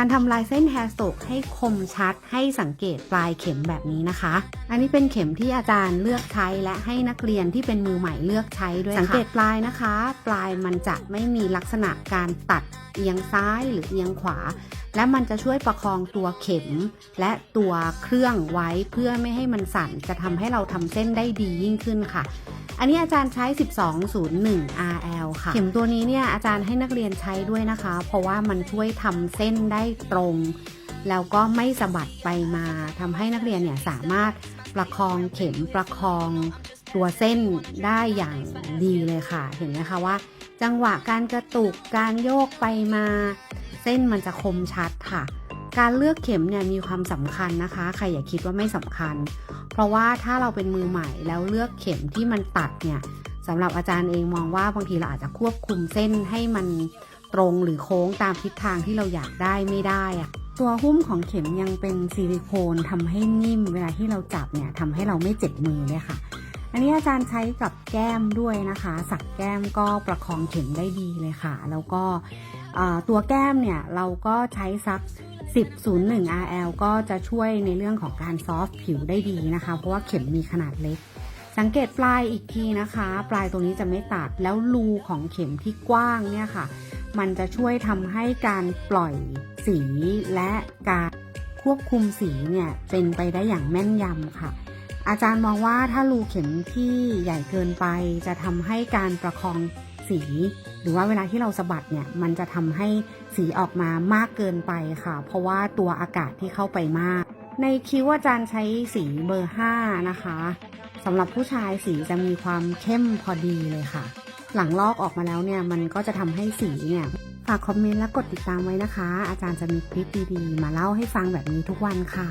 การทำลายเส้นแฮสโตกให้คมชัดให้สังเกตปลายเข็มแบบนี้นะคะ อันนี้เป็นเข็มที่อาจารย์เลือกใช้และให้นักเรียนที่เป็นมือใหม่เลือกใช้ด้วยสังเกตปลายนะคะ ปลายมันจะไม่มีลักษณะการตัดเอียงซ้ายหรือเอียงขวา และมันจะช่วยประคองตัวเข็ม และตัวเครื่องไว้เพื่อไม่ให้มันสั่นจะทำให้เราทำเส้นได้ดียิ่งขึ้นค่ะ อันนี้อาจารย์ใช้ 1201 RL ค่ะ เข็มตัวนี้เนี่ยอาจารย์ให้นักเรียนใช้ด้วยนะคะ เพราะว่ามันช่วยทำเส้นได้ตรง แล้วก็ไม่สะบัดไปมาทำให้นักเรียนเนี่ยสามารถประคองเข็มประคองตัวเส้นได้อย่างดีเลยค่ะ เห็นไหมคะว่า จังหวะการกระตุกการโยกไปมา เส้นมันจะคมชัดค่ะ การเลือกเข็มเนี่ยมีความสำคัญนะคะ ใครอย่าคิดว่าไม่สำคัญ เพราะว่าถ้าเราเป็นมือใหม่แล้วเลือกเข็มที่มันตัดเนี่ยสำหรับอาจารย์เองมองว่าบางทีเราอาจจะควบคุมเส้นให้มันตรงหรือโค้งตามทิศทางที่เราอยากได้ไม่ได้อะตัวหุ้มของเข็มยังเป็นซิลิโคนทำให้นิ่ม เวลาที่เราจับเนี่ยทำให้เราไม่เจ็บมือเลยค่ะ อันนี้อาจารย์ใช้กับแก้มด้วยนะคะ สักแก้มก็ประคองเข็มได้ดีเลยค่ะ แล้วก็ตัวแก้มเนี่ยเราก็ใช้สัก 1001 RL ก็จะช่วยในเรื่องของการซอฟต์ผิวได้ดีนะคะ เพราะว่าเข็มมีขนาดเล็ก สังเกตปลายอีกทีนะคะ ปลายตรงนี้จะไม่ตัดแล้วรูของเข็มที่กว้างเนี่ยค่ะ มันจะช่วยทำให้การปล่อยสีและการควบคุมสีเนี่ยเป็นไปได้อย่างแม่นยำค่ะ อาจารย์มองว่าถ้ารูเข็มที่ใหญ่เกินไปจะทำให้การประคอง สี หรือว่าเวลาที่เราสะบัดเนี่ยมันจะทำให้สีออกมามากเกินไปค่ะ เพราะว่าตัวอากาศที่เข้าไปมาก ในคิ้วอาจารย์ใช้สีเบอร์ 5 นะคะสำหรับผู้ชายสีจะมีความเข้มพอดีเลยค่ะ หลังลอกออกมาแล้วเนี่ยมันก็จะทำให้สีเนี่ยฝากคอมเมนต์และกดติดตามไว้นะคะ อาจารย์จะมีคลิปดีๆ มาเล่าให้ฟังแบบนี้ทุกวันค่ะ